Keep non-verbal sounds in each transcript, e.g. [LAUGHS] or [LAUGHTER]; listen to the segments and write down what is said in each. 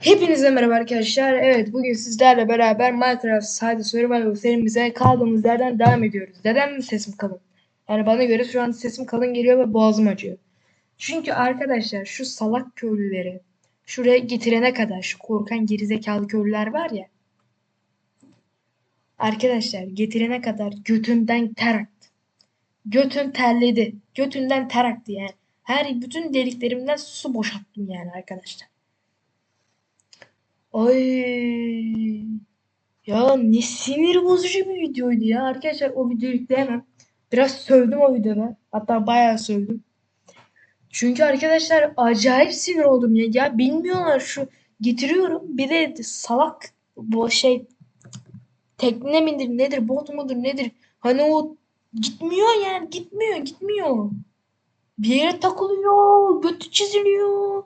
Hepinize merhaba arkadaşlar. Evet bugün sizlerle beraber Minecraft Side Survival serimize kaldığımız yerden devam ediyoruz. Neden sesim kalın? Yani bana göre şu an sesim kalın geliyor ve boğazım acıyor. Çünkü arkadaşlar şu salak köylüleri şuraya getirene kadar şu korkan gerizekalı köylüler var ya. Arkadaşlar getirene kadar götümden ter aktı. Götüm terledi. Götünden ter aktı yani. Her bütün deliklerimden su boşalttım yani arkadaşlar. Ay. Ya ne sinir bozucu bir videoydu ya. Arkadaşlar o videoyu yükleyemem. Biraz sövdüm o videoda. Hatta bayağı sövdüm. Çünkü arkadaşlar acayip sinir oldum ya. Ya bilmiyorlar şu getiriyorum. Bir de salak bu şey tekne midir nedir bot mudur nedir. Hani o gitmiyor yani gitmiyor gitmiyor. Bir yere takılıyor. Götü çiziliyor.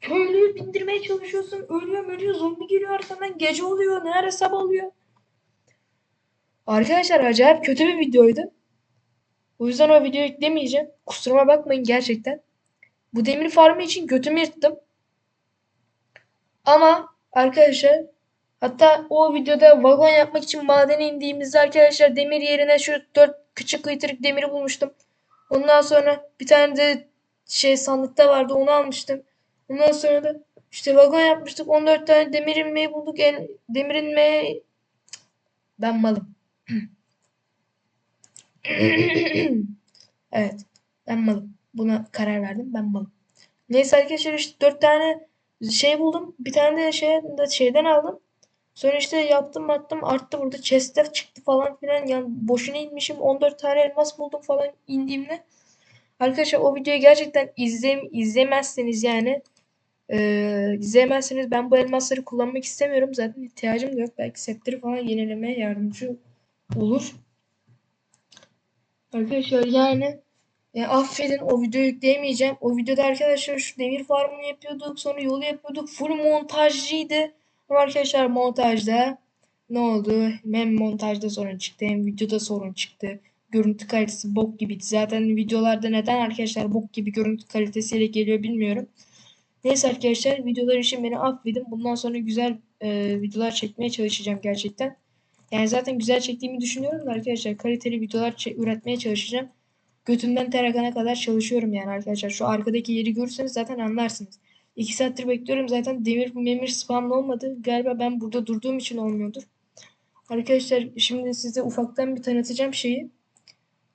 Köylüyü bindirmeye çalışıyorsun. Ölüyor ölüyor. Zombi geliyor arkandan. Gece oluyor. Nerede sabah oluyor. Arkadaşlar acayip kötü bir videoydu. O yüzden o videoyu yüklemeyeceğim. Kusuruma bakmayın gerçekten. Bu demir farmı için götümü yırttım. Ama arkadaşlar hatta o videoda vagon yapmak için madene indiğimizde arkadaşlar demir yerine şu dört küçük kıytırık demiri bulmuştum. Ondan sonra bir tane de şey sandıkta vardı onu almıştım. Ondan sonra da işte vagon yapmıştık. 14 tane demir ilmeği bulduk. El, demir ilmeği [CLEARS THROAT] ben malım. [CLEARS THROAT] evet. Ben malım. Buna karar verdim. Ben malım. Neyse arkadaşlar işte 4 tane şey buldum. Bir tane de şey de şeyden aldım. Sonra işte yaptım attım arttı burada chestler çıktı falan filan. Yani boşuna inmişim. 14 tane elmas buldum falan indiğimde. Arkadaşlar o videoyu gerçekten izle, izlemezseniz yani ee, izleyemezseniz ben bu elmasları kullanmak istemiyorum. Zaten ihtiyacım da yok. Belki setleri falan yenilemeye yardımcı olur. Arkadaşlar yani e, affedin o videoyu yükleyemeyeceğim. O videoda arkadaşlar şu demir farmını yapıyorduk. Sonra yolu yapıyorduk. Full montajcıydı. Ama arkadaşlar montajda ne oldu? Hem montajda sorun çıktı hem videoda sorun çıktı. Görüntü kalitesi bok gibiydi. Zaten videolarda neden arkadaşlar bok gibi görüntü kalitesiyle geliyor bilmiyorum. Neyse arkadaşlar videolar için beni affedin. Bundan sonra güzel e, videolar çekmeye çalışacağım gerçekten. Yani zaten güzel çektiğimi düşünüyorum da arkadaşlar kaliteli videolar üretmeye çalışacağım. Götümden ter akana kadar çalışıyorum yani arkadaşlar. Şu arkadaki yeri görürseniz zaten anlarsınız. 2 saattir bekliyorum zaten demir memir spamlı olmadı. Galiba ben burada durduğum için olmuyordur. Arkadaşlar şimdi size ufaktan bir tanıtacağım şeyi.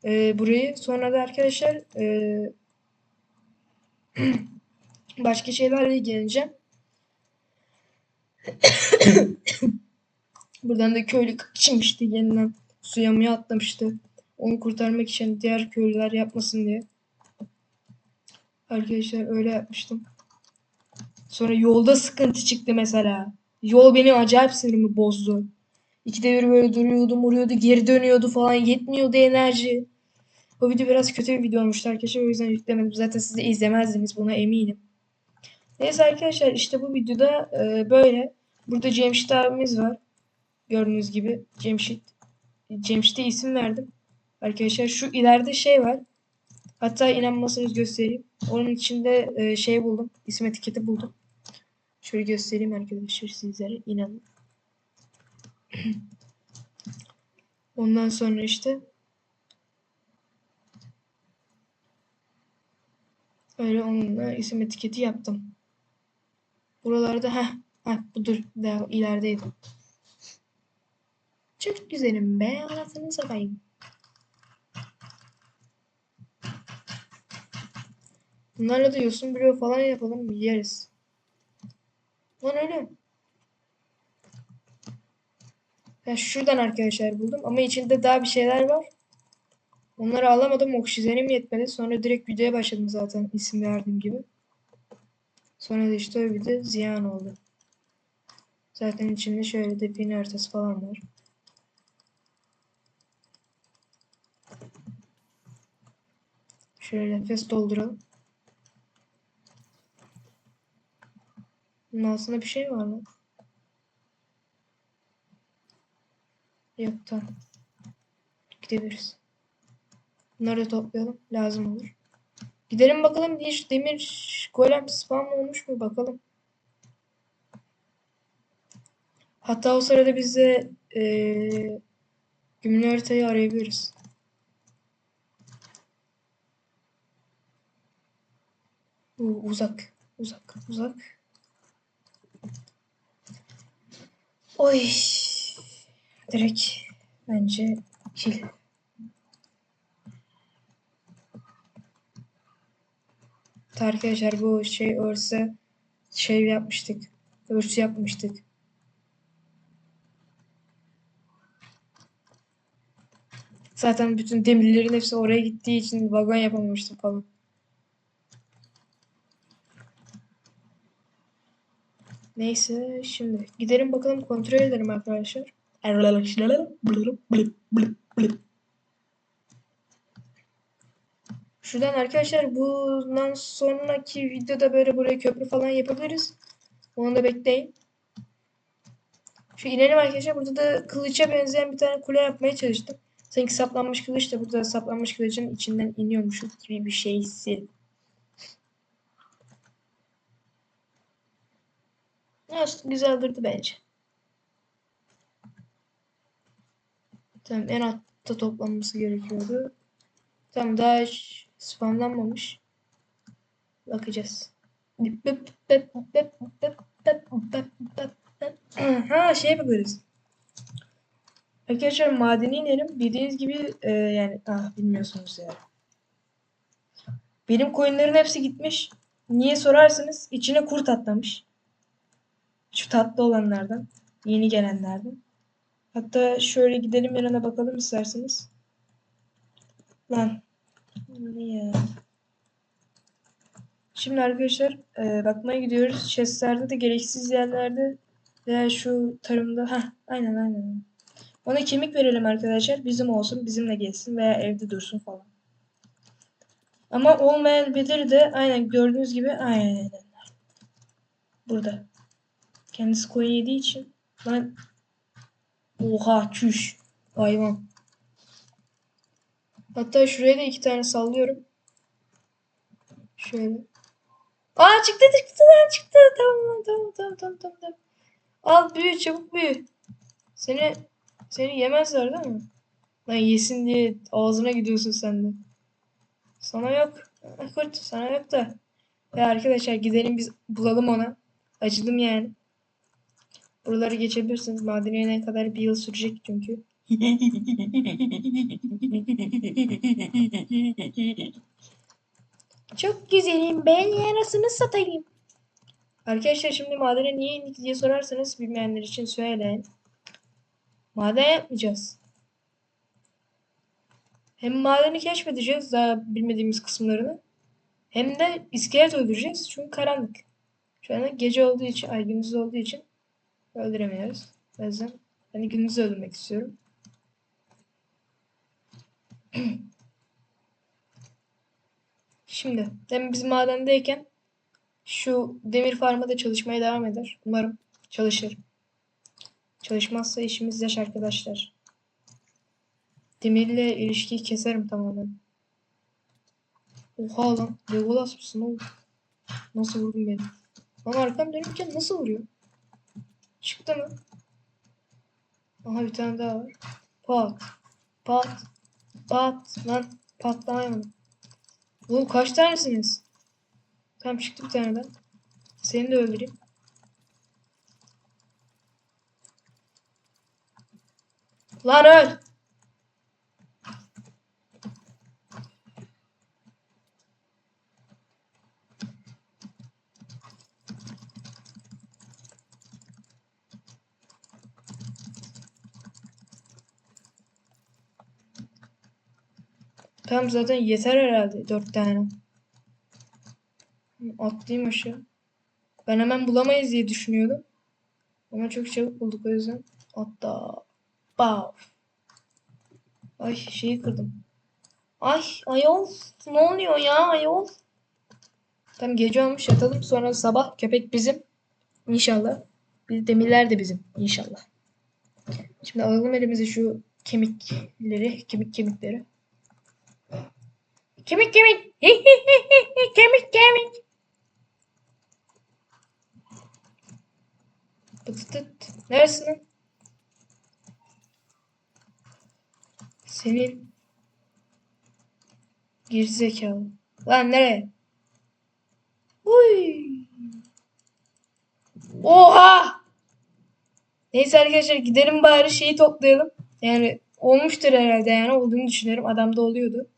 Ee, burayı. Sonra da arkadaşlar e, [CLEARS THROAT] başka şeylerle ilgileneceğim. [COUGHS] Buradan da köylü kaçmıştı yeniden suya mı atlamıştı. Onu kurtarmak için diğer köylüler yapmasın diye. Arkadaşlar öyle yapmıştım. Sonra yolda sıkıntı çıktı mesela. Yol beni acayip sinirimi bozdu. İkide bir böyle duruyordu, vuruyordu, geri dönüyordu falan. Yetmiyordu enerji. O video biraz kötü bir video olmuştu arkadaşlar. O yüzden yüklemedim. Zaten siz de izlemezdiniz buna eminim. Neyse arkadaşlar işte bu videoda e, böyle. Burada Cemşit abimiz var. Gördüğünüz gibi Cemşit. Cemşit'e isim verdim. Arkadaşlar şu ileride şey var. Hatta inanmasanız göstereyim. Onun içinde e, şey buldum. İsim etiketi buldum. Şöyle göstereyim arkadaşlar sizlere. İnanın. [CLEARS THROAT] Ondan sonra işte öyle onunla isim etiketi yaptım. Buralarda ha ha budur daha ilerideydi. Çok güzelim be anasını satayım. Bunlarla da yosun bloğu falan yapalım yeriz. Lan öyle. Ben şuradan arkadaşlar buldum ama içinde daha bir şeyler var. Onları alamadım. Oksijenim yetmedi. Sonra direkt videoya başladım zaten isim verdiğim gibi. Sonra da işte bir de ziyan oldu. Zaten içinde şöyle de pin haritası falan var. Şöyle nefes dolduralım. Bunun altında bir şey var mı? Yok tamam. Gidebiliriz. Bunları da toplayalım. Lazım olur. Gidelim bakalım hiç demir golem spam olmuş mu bakalım. Hatta o sırada biz de eee gümrük haritayı arayabiliriz. Uzak, uzak, uzak. Oy. Direkt bence kill. Arkadaşlar bu şey örse şey yapmıştık. Örsü yapmıştık. Zaten bütün demirlerin hepsi oraya gittiği için vagon yapamamıştım falan. Neyse şimdi gidelim bakalım kontrol edelim arkadaşlar. Şuradan arkadaşlar bundan sonraki videoda böyle buraya köprü falan yapabiliriz. Onu da bekleyin. Şu inelim arkadaşlar. Burada da kılıça benzeyen bir tane kule yapmaya çalıştım. Sanki saplanmış kılıç da burada saplanmış kılıcın içinden iniyormuşum gibi bir şeysi. Evet, güzel durdu bence. Tamam en altta toplanması gerekiyordu. Tamam daha spamlanmamış. Bakacağız. Ha şey yapabiliriz. Arkadaşlar madeni inelim. Bildiğiniz gibi e, yani ah bilmiyorsunuz ya. Benim koyunların hepsi gitmiş. Niye sorarsınız? İçine kurt atlamış. Şu tatlı olanlardan. Yeni gelenlerden. Hatta şöyle gidelim yanına bakalım isterseniz. Lan. Şimdi arkadaşlar e, bakmaya gidiyoruz. Chestlerde de gereksiz yerlerde veya şu tarımda. ha aynen aynen. Ona kemik verelim arkadaşlar. Bizim olsun. Bizimle gelsin veya evde dursun falan. Ama olmayabilir de aynen gördüğünüz gibi aynen. Burada. Kendisi koyun yediği için. Ben Oha çüş. Hayvan. Hatta şuraya da iki tane sallıyorum. Şöyle. Aa çıktı çıktı lan çıktı. Tamam tamam tamam tamam tamam. Al büyü çabuk büyü. Seni seni yemezler değil mi? Lan yesin diye ağzına gidiyorsun sen de. Sana yok. Ah, Kurt sana yok da. Ya arkadaşlar gidelim biz bulalım ona. Acıdım yani. Buraları geçebilirsiniz. Madene ne kadar bir yıl sürecek çünkü. Çok güzelim. Ben yarasını satayım. Arkadaşlar şimdi madene niye indik diye sorarsanız bilmeyenler için söyleyin. Maden yapmayacağız. Hem madeni keşfedeceğiz daha bilmediğimiz kısımlarını. Hem de iskelet öldüreceğiz. Çünkü karanlık. Şu anda gece olduğu için, ay gündüz olduğu için öldüremiyoruz. O yüzden hani gündüz öldürmek istiyorum. [CLEARS THROAT] Şimdi hem biz madendeyken şu demir farmı da çalışmaya devam eder. Umarım çalışır. Çalışmazsa işimiz yaş arkadaşlar. Demirle ilişkiyi keserim tamamen. Oha lan. Legolas mısın oğlum? Nasıl vurdun beni? Lan arkam dönürken nasıl vuruyor? Çıktı mı? Aha bir tane daha var. Pat. Pat. Pat. Lan patlamayamadım. Oğlum kaç tanesiniz? Tamam çıktı bir tane daha. Seni de öldüreyim. Lan öl. Tamam zaten yeter herhalde dört tane. Atlayayım aşağı. Ben hemen bulamayız diye düşünüyordum. Ama çok çabuk bulduk o yüzden. Hatta. Bav. Ay şeyi kırdım. Ay ayol. Ne oluyor ya ayol? Tam gece olmuş yatalım sonra sabah köpek bizim. İnşallah. Biz demirler de bizim. İnşallah. Şimdi alalım elimize şu kemikleri. Kemik kemikleri. Kemik kemik. kemik kemik. Pıtıtıt. Neresin lan? Senin gerizekalı. Lan nereye? Uy. Oha! Neyse arkadaşlar gidelim bari şeyi toplayalım. Yani olmuştur herhalde yani olduğunu düşünüyorum. Adamda oluyordu.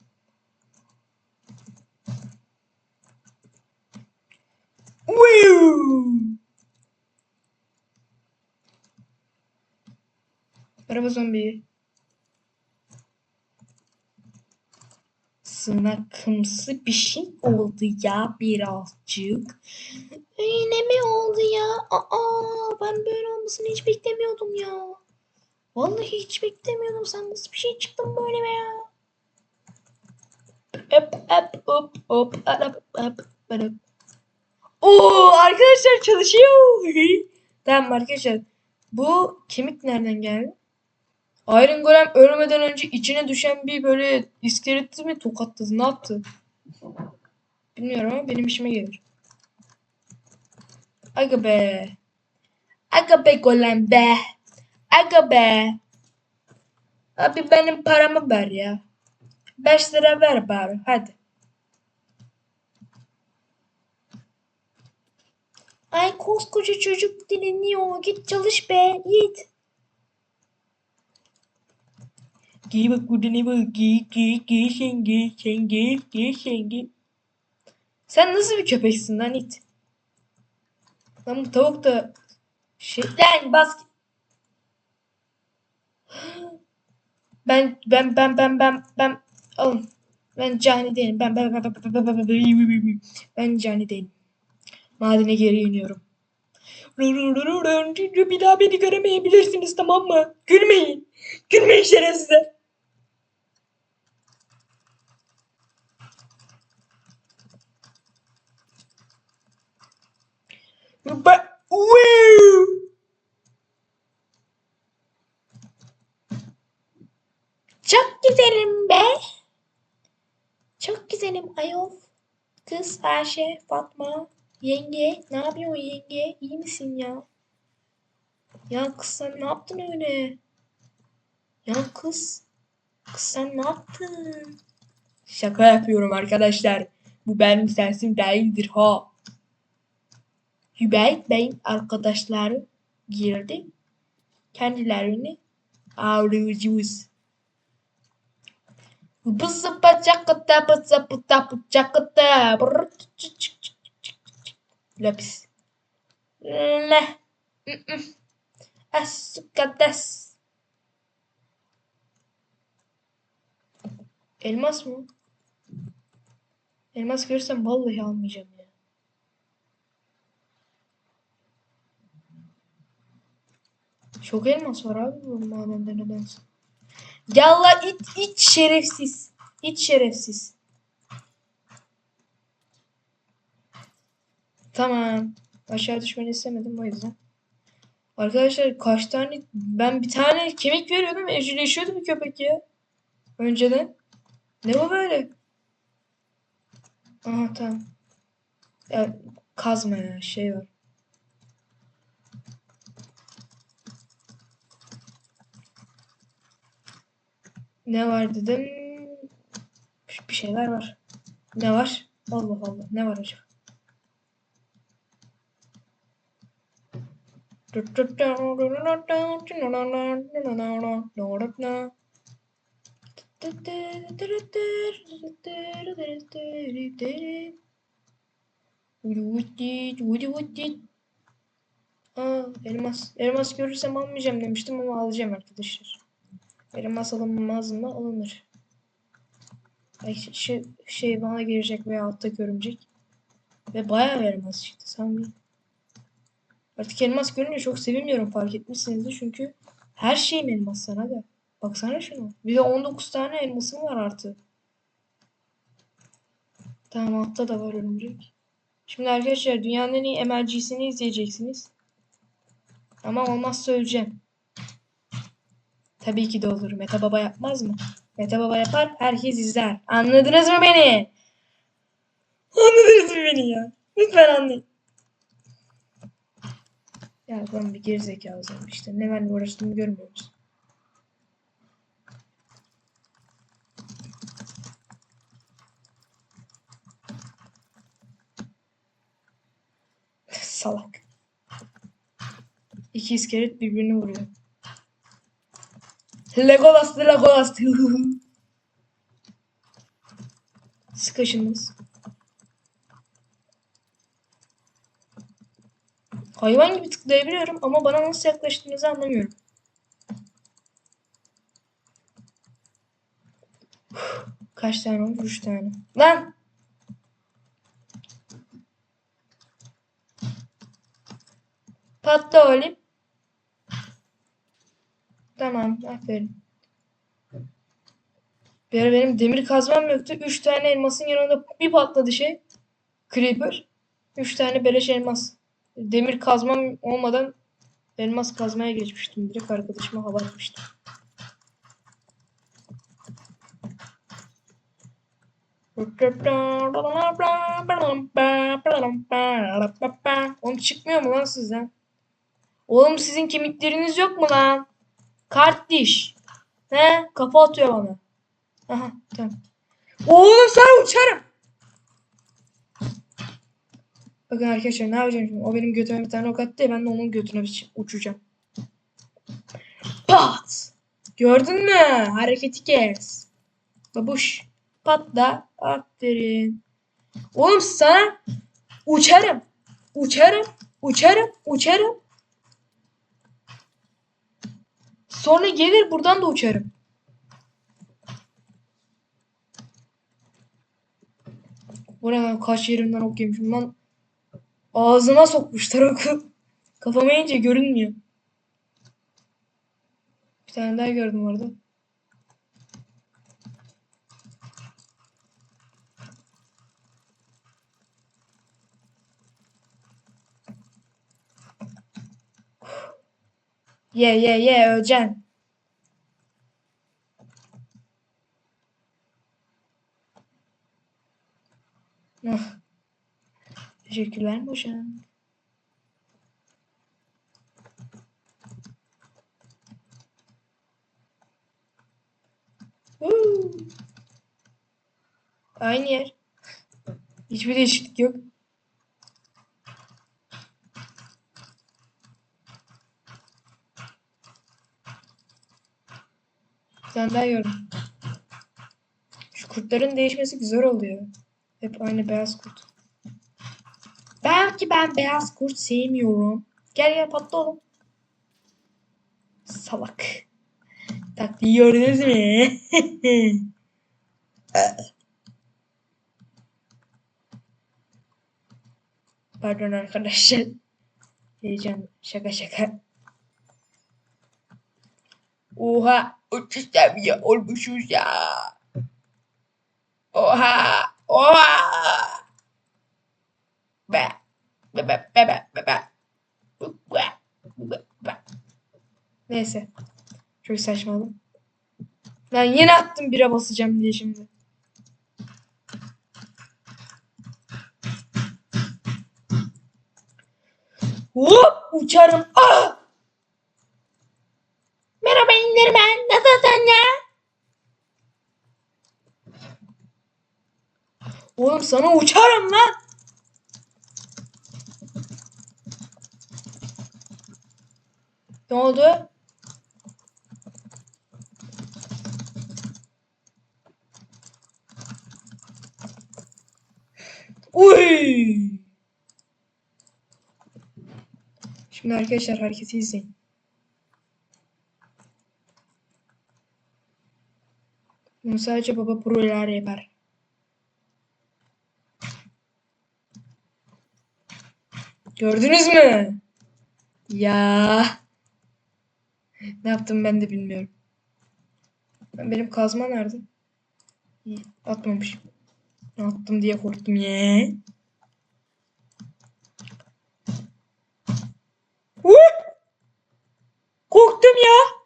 Merhaba zombi. Sınakımsı bir şey oldu ya birazcık. Yine mi oldu ya? Aa, ben böyle olmasını hiç beklemiyordum ya. Vallahi hiç beklemiyordum. Sen nasıl bir şey çıktın böyle be ya? Hop hop hop hop hop hop hop. Oo arkadaşlar çalışıyor. [LAUGHS] tamam arkadaşlar. Bu kemik nereden geldi? Iron Golem ölmeden önce içine düşen bir böyle iskeleti mi tokatladı? Ne yaptı? Bilmiyorum ama benim işime gelir. Aga be. Aga be Golem be. Aga be. Abi benim paramı ver ya. 5 lira ver bari hadi. Ay koskoca çocuk dinleniyor. Git çalış be. Git. Giy bak burada ne var? Giy giy giy sen giy sen giy giy sen giy. Sen nasıl bir köpeksin lan it? Lan bu tavuk da şey lan bas. Ben ben ben ben ben ben alın. Ben cani değilim. Ben ben ben ben ben ben ben ben ben cani değilim. Madene geri iniyorum. Bir daha beni göremeyebilirsiniz tamam mı? Gülmeyin. Gülmeyin şerefsizler. Çok güzelim be. Çok güzelim ayol. Kız Ayşe, Fatma, yenge. Ne yapıyorsun yenge? İyi misin ya? Ya kız sen ne yaptın öyle? Ya kız. Kız sen ne yaptın? Şaka yapıyorum arkadaşlar. Bu benim sesim değildir ha. Hübeyt Bey'in arkadaşları girdi. Kendilerini ağlıyoruz. Bısı bacakıta bısı bıta bıçakıta. Lapis. Ne? Asukadas. Elmas mı? Elmas görürsem vallahi almayacağım ya. Çok elmas var abi bu madende nedense. Yalla it it şerefsiz. İt şerefsiz. Tamam. Aşağı düşmeni istemedim o yüzden. Arkadaşlar kaç tane ben bir tane kemik veriyordum evcilleşiyordu bir köpek ya. Önceden. Ne bu böyle? Aha tamam. Ya, kazma ya şey var. Ne var dedim. Bir şeyler var. Ne var? Allah Allah. Ne var acaba? Aa, elmas. Elmas görürsem almayacağım demiştim ama alacağım arkadaşlar. Elmas alınmaz mı? Alınır. Ay, şu şey bana girecek veya altta görünecek. Ve bayağı elmas çıktı sanmayın. Artık elmas görünce çok sevinmiyorum fark etmişsinizdir çünkü her şeyim elmas sana da. Baksana şunu. Bir de 19 tane elmasım var artı. Tamam altta da var örümcek. Şimdi arkadaşlar dünyanın en iyi MLG'sini izleyeceksiniz. Ama olmazsa öleceğim. Tabii ki de olur. Meta Baba yapmaz mı? Meta Baba yapar, herkes izler. Anladınız mı beni? Anladınız mı beni ya? Lütfen anlayın. Ya ben bir gerizekalıyım işte. Ne benimle uğraştığımı görmüyor musun? [LAUGHS] Salak. İki iskelet birbirini vuruyor. Legolas Legolas. [LAUGHS] Sıkışınız. Hayvan gibi tıklayabiliyorum ama bana nasıl yaklaştığınızı anlamıyorum. Kaç tane olmuş? Üç tane. Lan! Patla oğlum. Tamam, aferin. Bir benim demir kazmam yoktu. Üç tane elmasın yanında bir patladı şey. Creeper. Üç tane beleş elmas. Demir kazmam olmadan elmas kazmaya geçmiştim. Direkt arkadaşıma hava atmıştım. Oğlum çıkmıyor mu lan sizden? Oğlum sizin kemikleriniz yok mu lan? Kart diş. He? Kafa atıyor bana. Aha tamam. Oğlum sen uçarım. Bakın arkadaşlar ne yapacağım şimdi? O benim götüme bir tane ok attı ya ben de onun götüne bir uçacağım. Pat! Gördün mü? Hareketi kes. Babuş. Patla. Aferin. Oğlum sana uçarım. Uçarım. Uçarım. Uçarım. Sonra gelir buradan da uçarım. Bu? Kaç yerimden ok yemişim lan. Ağzıma sokmuşlar oku. Kafama yiyince görünmüyor. Bir tane daha gördüm orada. Ye ye ye öleceksin. Ah. Teşekkürler hocam. Aynı yer. Hiçbir değişiklik yok. Bir tane daha gördüm. Şu kurtların değişmesi güzel oluyor. Hep aynı beyaz kurt. Belki ben beyaz kurt sevmiyorum. Gel gel patla oğlum. Salak. Taktiği gördünüz mü? Pardon arkadaşlar. Heyecan. Şaka şaka. Oha. Uçuş seviye olmuşuz ya. Oha. Oha. Be. Neyse. Çok saçmaladım. Ben yine attım bire basacağım diye şimdi. Hop uçarım. Ah! Merhaba indirmen. Nasılsın ya? Oğlum sana uçarım lan. Ne oldu? Uy! Şimdi arkadaşlar hareketi izleyin. Bunu sadece baba prolar yapar. Gördünüz mü? Ya. Ne yaptım ben de bilmiyorum. Ben benim kazma nerede? Atmamışım. Attım diye korktum. Uh! Korktum ya.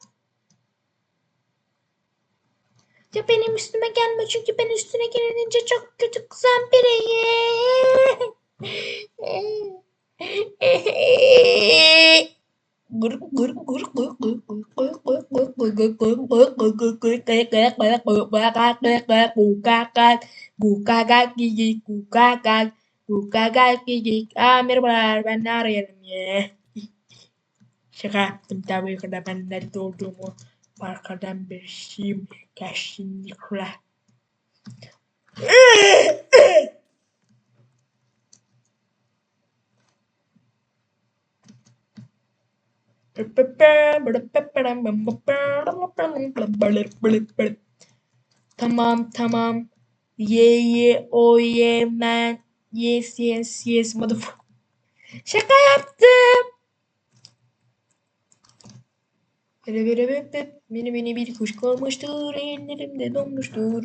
Ya benim üstüme gelme çünkü ben üstüne gelince çok kötü kızan biriyim. [LAUGHS] guruk guruk guruk guruk guruk guruk guruk guruk guruk guruk guruk guruk guruk guruk guruk guruk guruk bukakan bukakan gigi bukakan bukakan gigi Amir benar ilmiye Şaka yaptım tabii ki de ben nerede olduğumu arkadan bir şeyim geçti Nikola. Tamam tamam. Yeah yeah oh yeah man. Yes yes yes motherfucker. Şaka yaptım. Bere bere bep bep. Mini mini bir kuş kalmıştır. Ellerimde donmuştur.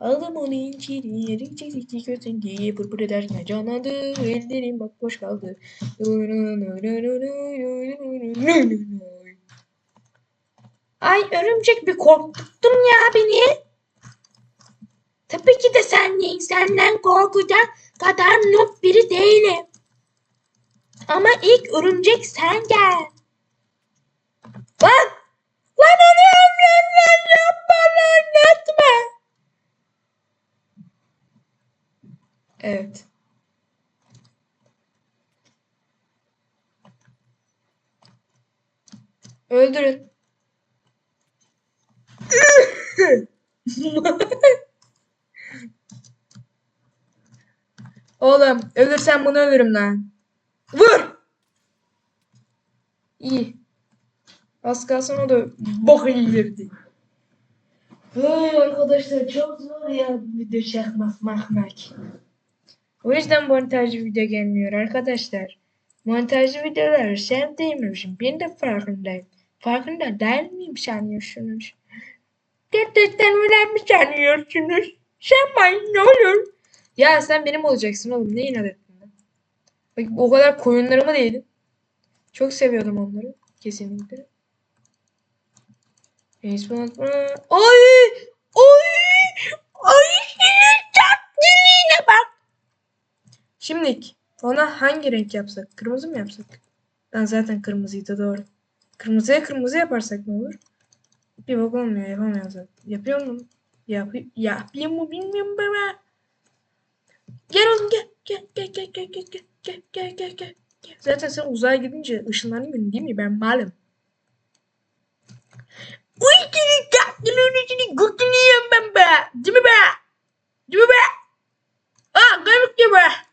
Aldım onu inciri. Yeri çekti gözün diye pırpır ederken canlandı. Ellerim bak boş kaldı. Ay örümcek bir korkuttun ya beni. Tabii ki de sen. Senden korkacak kadar noob biri değilim. Ama ilk örümcek sen gel. Lan! Lan ölüyorum lan lan yapma lan etme. Evet. Öldürün. Oğlum ölürsen bunu ölürüm lan. Vur! İyi. Az kalsın o da bok yiyirdi. Ay arkadaşlar çok zor ya video çekmek mahmak. O yüzden montajlı video gelmiyor arkadaşlar. Montajlı videoları sevdiğim ben de farkındayım. Farkında değil miyim sanıyorsunuz? Gerçekten öyle mi sanıyorsunuz? Sen ne olur? Ya sen benim olacaksın oğlum. Ne inat ettin lan? Bak o kadar koyunlarımı değdin. Çok seviyordum onları. Kesinlikle. Facebook. Ay! Ay! Ay! Senin tatlılığına bak. Şimdilik ona hangi renk yapsak? Kırmızı mı yapsak? Ben zaten kırmızıydı doğru. Kırmızıya kırmızı yaparsak ne olur? Bir bak olmuyor yapamıyoruz. Yapıyor mu? Yap yapayım mı bilmiyorum baba. Gel oğlum gel. Gel gel gel gel gel gel gel gel gel gel. Zaten sen uzaya gidince ışınlanıyorsun değil mi? Ben malım. Uy senin tatlılığını seni götünü yiyorum ben be. Değil mi be? Değil mi be? Ah garip gibi.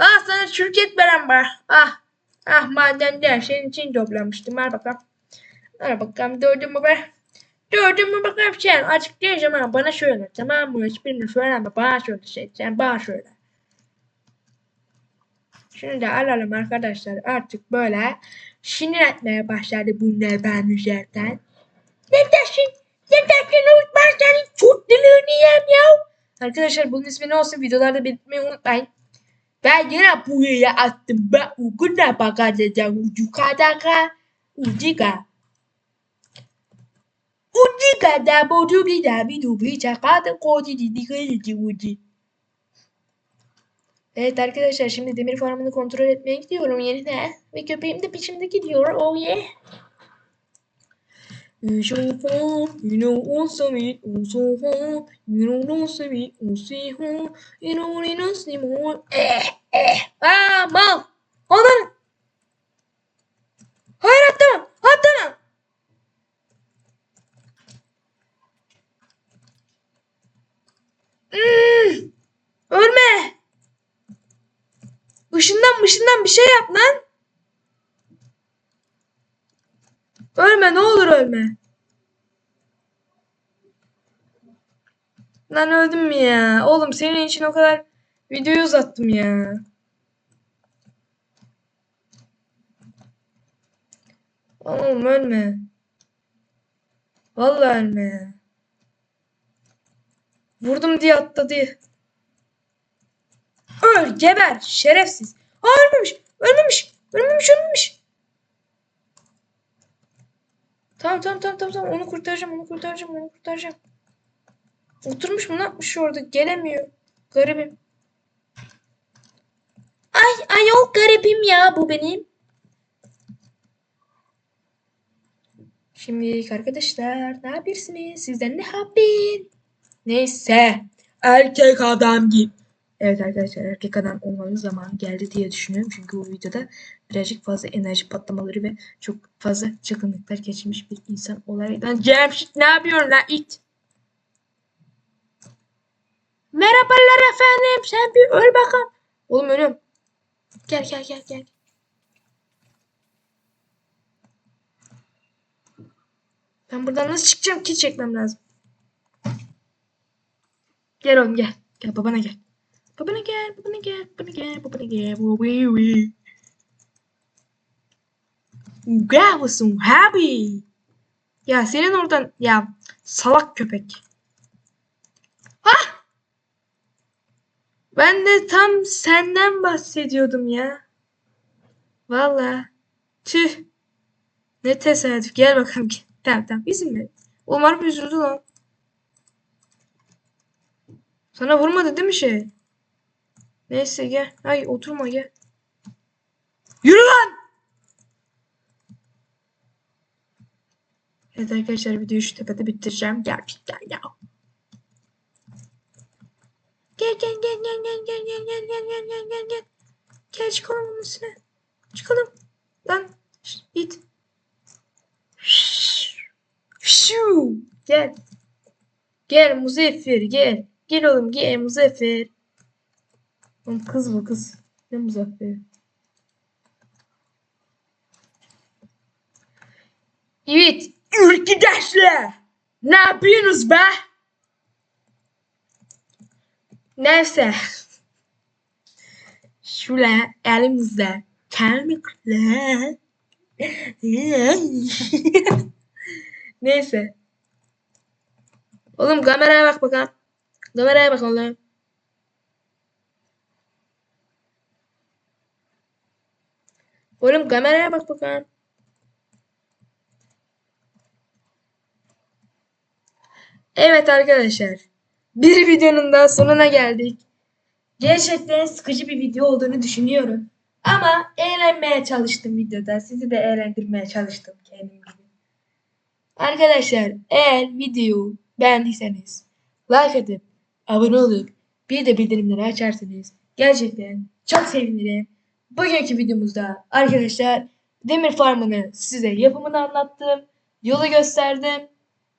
Ah sana şirket veren be. Ah. Ah madenden senin için toplamıştım. Al bakalım. Al bakalım gördün mü be? Gördün mü bakalım sen açıklayacağım ama bana söyle tamam mı? Hiçbirini söyleme bana söyle şey. Sen bana söyle. Şunu da alalım arkadaşlar. Artık böyle sinir etmeye başladı bunlar ben üzerinden. Ne dersin? Ne dersin? Ben senin çok dilini yiyeyim ya. Arkadaşlar bunun ismi ne olsun videolarda belirtmeyi unutmayın. Ben yine buraya attım. Ben ukuna bakacağım. Ucu kadaka. Uciga. Uciga da bodu bir da bir du bir çakada kodi di di di di uci. Evet arkadaşlar şimdi demir farmını kontrol etmeye gidiyorum yerine. Ve köpeğim de peşimde gidiyor. Oh yeah. You show phone, you know also me, also home, you know also me, also home, you know we know see more. Eh, eh. Aa mal. Ondan. Hayır atlama. Atlama. Hmm. Ölme. Işından mışından bir şey yap lan. Ölme ne olur ölme. Lan öldüm mü ya? Oğlum senin için o kadar videoyu uzattım ya. Oğlum ölme. Vallahi ölme ya. Vurdum diye atladı. Öl geber şerefsiz. Aa ölmemiş. Ölmemiş. Ölmemiş ölmemiş. Tamam tamam tamam tamam onu kurtaracağım onu kurtaracağım onu kurtaracağım. Oturmuş mu ne yapmış orada gelemiyor. Garibim. Ay ayol garibim ya bu benim. Şimdi arkadaşlar ne yapıyorsunuz? Sizden ne haber? Neyse. Erkek adam gibi. Evet arkadaşlar erkek adam olmanın zamanı geldi diye düşünüyorum. Çünkü bu videoda birazcık fazla enerji patlamaları ve çok fazla çılgınlıklar geçirmiş bir insan olarak. Lan Cemşit ne yapıyorsun lan it? Merhabalar efendim. Sen bir öl bakalım. Oğlum ölüyorum. Gel gel gel gel. Ben buradan nasıl çıkacağım ki çekmem lazım. Gel oğlum gel. Gel babana gel. Babana gel, babana gel, babana gel, babana gel. Wee. Gel mısın abi? Ya senin oradan ya salak köpek. Hah! Ben de tam senden bahsediyordum ya. Valla. Tüh. Ne tesadüf. Gel bakalım. Tamam tamam. Üzülme. Umarım üzüldü lan. Sana vurmadı değil mi şey? Neyse gel. Ay oturma gel. Yürü lan! Evet arkadaşlar videoyu şu tepede bitireceğim. Gerçekten ya. Gel gel gel gel gel gel gel gel gel gel gel gel gel. Gel çıkalım bunun üstüne. Çıkalım. Lan. Git. Şuu. Gel. Gel Muzaffer gel. Gel oğlum gel Muzaffer. Oğlum kız bu kız. Ne Muzaffer? Evet. Arkadaşlar. Ne yapıyorsunuz be? Neyse. Şöyle elimizde kemikler. Neyse. Oğlum kameraya bak bakalım. Kameraya bak oğlum. Oğlum kameraya bak bakalım. Evet arkadaşlar. Bir videonun daha sonuna geldik. Gerçekten sıkıcı bir video olduğunu düşünüyorum. Ama eğlenmeye çalıştım videoda. Sizi de eğlendirmeye çalıştım kendim gibi. Arkadaşlar eğer videoyu beğendiyseniz like atıp abone olup bir de bildirimleri açarsanız gerçekten çok sevinirim. Bugünkü videomuzda arkadaşlar demir farmını size yapımını anlattım. Yolu gösterdim.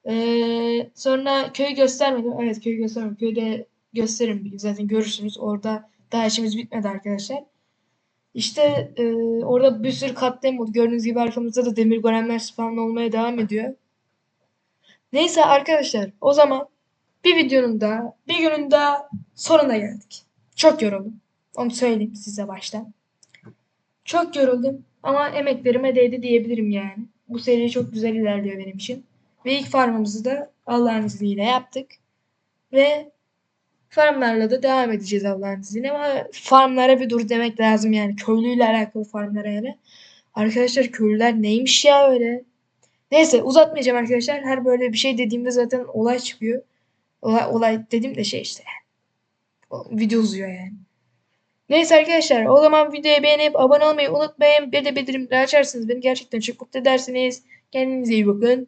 Ee, sonra köyü göstermedim. Evet köyü göstermedim. Köyde gösteririm. Zaten görürsünüz. Orada daha işimiz bitmedi arkadaşlar. İşte e, orada bir sürü katliam oldu. Gördüğünüz gibi arkamızda da demir golemler spawn olmaya devam ediyor. Neyse arkadaşlar o zaman bir videonun da bir günün daha sonuna geldik. Çok yoruldum. Onu söyleyeyim size baştan. Çok yoruldum ama emeklerime değdi diyebilirim yani. Bu seri çok güzel ilerliyor benim için. Ve ilk farmımızı da Allah'ın izniyle yaptık. Ve farmlarla da devam edeceğiz Allah'ın izniyle. Ama farmlara bir dur demek lazım yani. Köylüyle alakalı farmlara yani. Arkadaşlar köylüler neymiş ya öyle. Neyse uzatmayacağım arkadaşlar. Her böyle bir şey dediğimde zaten olay çıkıyor. Olay, olay dedim de şey işte. O, video uzuyor yani. Neyse arkadaşlar o zaman videoyu beğenip abone olmayı unutmayın. Bir de bildirimleri açarsınız beni gerçekten çok mutlu edersiniz. Kendinize iyi bakın.